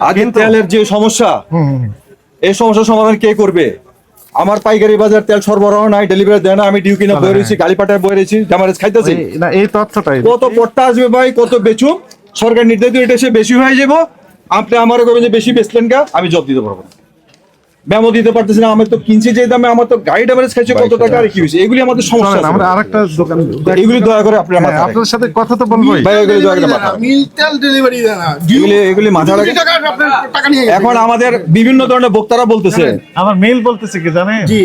আগে তেলের যে সমস্যা। এই সমস্যার সমাধান কে করবে? আমার পাইকারি বাজার তেল সরবরাহ নাই ডেলিভারি দেয় না আমি ডিউ কিনা বয়ে রয়েছি গাড়ি পাটায় বয়ে রয়েছি জামারেজ খাইতেছি। এই- না এই তথ্যটাই। কত পট্টা আসবে ভাই কত বেচুম সরকার নির্ধারিত এটা সে বেশি হয়ে যাব। আপনি আমারও করবেন যে বেশি বেচলেন গা আমি জব দিতে পারব না। ব্যামো দিতে পারতেছি না আমার তো কিনছি যে দামে আমার তো গাড়ি ড্যামেজ খাইছে কত টাকা আর কি হয়েছে? এগুলি আমাদের সমস্যা আছে। আমরা আরেকটা দোকান এগুলি দয়া করে আপনার হ্যাঁ, আপনার সাথে কথা তো বলবোই। ভাই এগুলি দয়া করে মাথা মিল তেল ডেলিভারি না। এগুলি এগুলি মাথা রাখে টাকা নিয়ে এখন আমাদের বিভিন্ন ধরনের বক্তারা বলতেছে। আমার মেল বলতেছে কি জানেন? জি।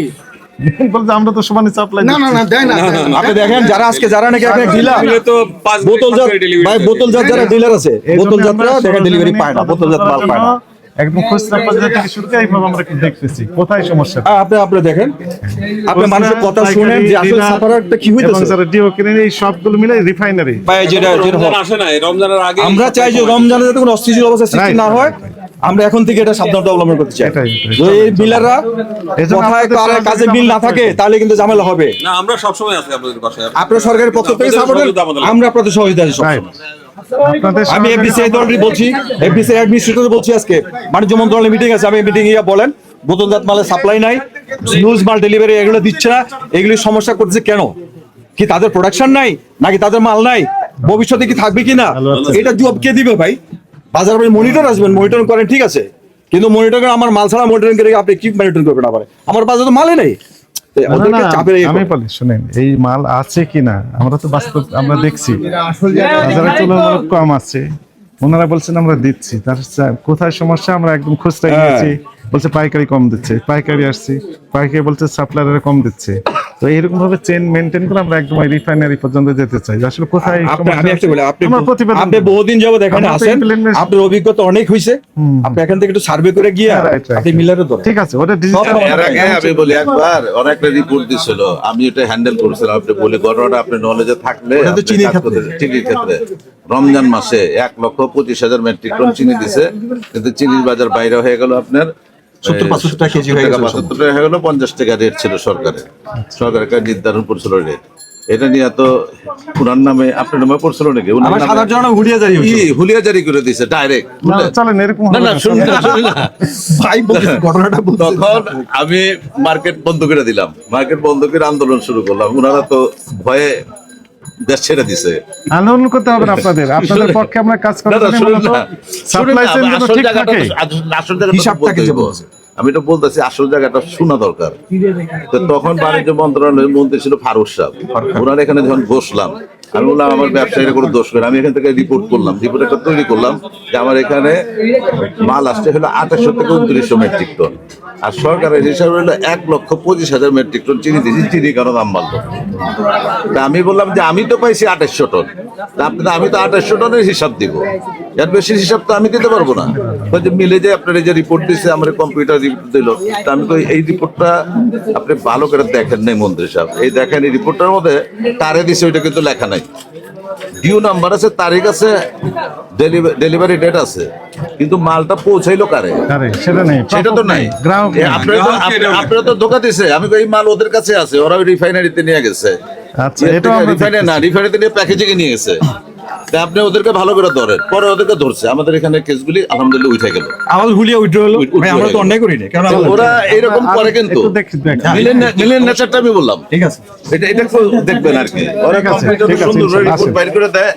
বলতে আমরা তো সমানে সাপ্লাই না না না দেয় না আপনি দেখেন যারা আজকে যারা নাকি আপনি ডিলার তো পাঁচ বোতল জাত ভাই করে বোতল জাত যারা ডিলার আছে বোতল যাত্রা দেখেন ডেলিভারি পায় না বোতল জাত মাল পায় না। একদম খুচরা পর্যায়ে থেকে শুরু করে এইভাবে আমরা দেখতেছি। কোথায় সমস্যা? হ্যাঁ, আপনি আপনি দেখেন। আপনি মানুষের কথা শুনেন যে আসলে সাফারারটা কি হইতেছে? যারা ডিও কিনে এই সবগুলো মিলে রিফাইনারি ভাই যেটা যেটা আসে না রমজানের আগে আমরা চাই যে রমজানে যাতে কোনো অস্থিতিশীল অবস্থা সৃষ্টি না হয়। আমরা এখন থেকে এটা সাবধানতা অবলম্বন করতে চাই। এই বিলাররা কথায় কারে কাজে না থাকে তাহলে কিন্তু ঝামেলা হবে। না আমরা সবসময় আছি আপনাদের পাশে আপনার সরকারের পক্ষ থেকে সাপোর্ট। আমরা আপনাদের সহযোগিতা আছি সবসময়। আমি বলছি এফবিসি অ্যাডমিনিস্ট্রেটর বলছি আজকে। বাণিজ্য মন্ত্রণালয় মিটিং আছে আমি মিটিং ইয়া বলেন মালের সাপ্লাই নাই মাল ডেলিভারি এগুলো দিচ্ছে না এগুলি সমস্যা করতেছে কেন? কি তাদের প্রোডাকশন নাই নাকি তাদের মাল নাই? ভবিষ্যতে কি থাকবে কিনা? ভালো আছে। এটা জব কে দিবে ভাই? বাজার মনিটর আসবেন মনিটর করেন ঠিক আছে। কিন্তু মনিটর আমার মাল ছাড়া মনিটরিং করে আপনি কি মনিটর করবেন আবার? আমার বাজারে তো মালে নেই। ইয়ে আমি বলি শুনেন এই মাল আছে কিনা আমরা তো বাস্তব আমরা দেখছি। তুলনামূলক কম আছে। ওনারা বলছেন আমরা দিচ্ছি। তার কোথায় সমস্যা? আমরা একদম খুচরা হ্যাঁ। বলছে পাইকারি কম দিচ্ছে। পাইকারি আসছি। পাইকারি বলছে সাপ্লায়ারে কম দিচ্ছে। তো এরকম ভাবে চেন মেনটেন করে আমরা একদম রিফাইনারি পর্যন্ত যেতে চাই। আসলে কোথায় আমি একটা বলি আপনি আমরা প্রতিবেদন আপনি বহুদিন যাবত এখানে আছেন। আপনার অভিজ্ঞতা অনেক হয়েছে আপনি এখান থেকে একটু সার্ভে করে গিয়ে হ্যাঁ, আপনি right. মিলারে ধরেন। ঠিক আছে ওটা ডিজিটাল এর আগে আমি বলি একবার অনেকটা রিপোর্ট দিছিল। আমি এটা হ্যান্ডেল করেছিলাম আপনি বলি ঘটনাটা আপনি নলেজে থাকলে ওটা তো আপনি চিনির ক্ষেত্রে। চিনির ক্ষেত্রে। রমজান মাসে এক লক্ষ পঁচিশ হাজার মেট্রিক টন চিনি দিছে। কিন্তু চিনির বাজার বাইরে হয়ে গেল আপনার সত্তর, পঁচাত্তর টাকা কেজি হয়ে গেছে। পঁচাত্তর টাকা হয়ে গেল পঞ্চাশ টাকা রেট ছিল সরকারের। সরকারের কাছে নির্ধারণ করছিল রেট এটা নিয়ে তো উনার নামে আপনার নামে পড়ছিল নাকি? উনার সাধারণ হুড়িয়া জারি হুলিয়া জারি করে দিছে ডাইরেক্ট চলেন এরকম না না না, শুনুন না শুনুন। না ভাই ঘটনাটা বলছি। তখন আমি মার্কেট বন্ধ করে দিলাম। মার্কেট বন্ধ করে আন্দোলন শুরু করলাম। ওনারা তো ভয়ে দেশ ছেড়ে দিছে। আন্দোলন করতে হবে আপনাদের। আপনাদের পক্ষে আমরা কাজ করতে না, শুনুন না। শুনুন সাপ্লাই চেইন যেন ঠিক থাকে। আসল- আসল জায়গাটা হিসাবটাকে যে বলছে। আমি তো বলতেছি আসল জায়গাটা শোনা দরকার। তো তখন বাণিজ্য মন্ত্রণালয়ের মন্ত্রী ছিল ফারুক সাহেব ওনার এখানে যখন বসলাম আমি বললাম আমার ব্যবসায়ীরা কোনো দোষ করে আমি এখান থেকে রিপোর্ট করলাম। রিপোর্ট একটা তৈরি করলাম যে আমার এখানে মাল আসছে হলো আঠাশশো থেকে উনত্রিশশো মেট্রিক টন আর সরকারের হিসাব হলো এক লক্ষ পঁচিশ হাজার মেট্রিক টন চিনি দিয়েছি। চিনি কেন দাম বাড়লো? তা আমি বললাম যে আমি তো পাইছি আঠাশশো টন তা আপনি আমি তো আঠাশশো টনের হিসাব দিব। এর বেশি হিসাব তো আমি দিতে পারব না। যে মিলে যে আপনার এই যে রিপোর্ট দিচ্ছে আমার কম্পিউটার রিপোর্ট দিল। তা আমি তো এই রিপোর্টটা আপনি ভালো করে দেখেন নাই মন্ত্রী সাহেব। এই দেখেন এই রিপোর্টটার মধ্যে তারে দিছে, ওইটা কিন্তু লেখা নাই। ডিউ নাম্বার আছে তারিখ আছে ডেলিভারি ডেট আছে। কিন্তু মালটা পৌঁছাইলো কারে? সেটা নেই সেটা তো নাই। আপনার আপনারা তো- আপনি- আপনারা তো ধোকা দিছে। আমি এই মাল ওদের কাছে আছে ওরা রিফাইনারিতে নিয়ে গেছে। আচ্ছা, এটা আমরা রিফাইনারি না রিফাইনারিতে নিয়ে প্যাকেজিং নিয়ে গেছে। আপনি ওদেরকে ভালো করে ধরেন। পরে ওদেরকে ধরছে। আমাদের এখানে কেসগুলি আলহামদুলিল্লাহ উঠে গেল। আমাদের হুলিয়া উইথড্র হলো। আমরা তো অন্যায় করি না কারণ ওরা এরকম করে কিন্তু। দেখি দেখ। মিলেন নেচারটা আমি বললাম। ঠিক আছে। এটা এটা দেখবেন আর কি। ওরা কম্পিউটার সুন্দর রিপোর্ট বাইর করে দেয়।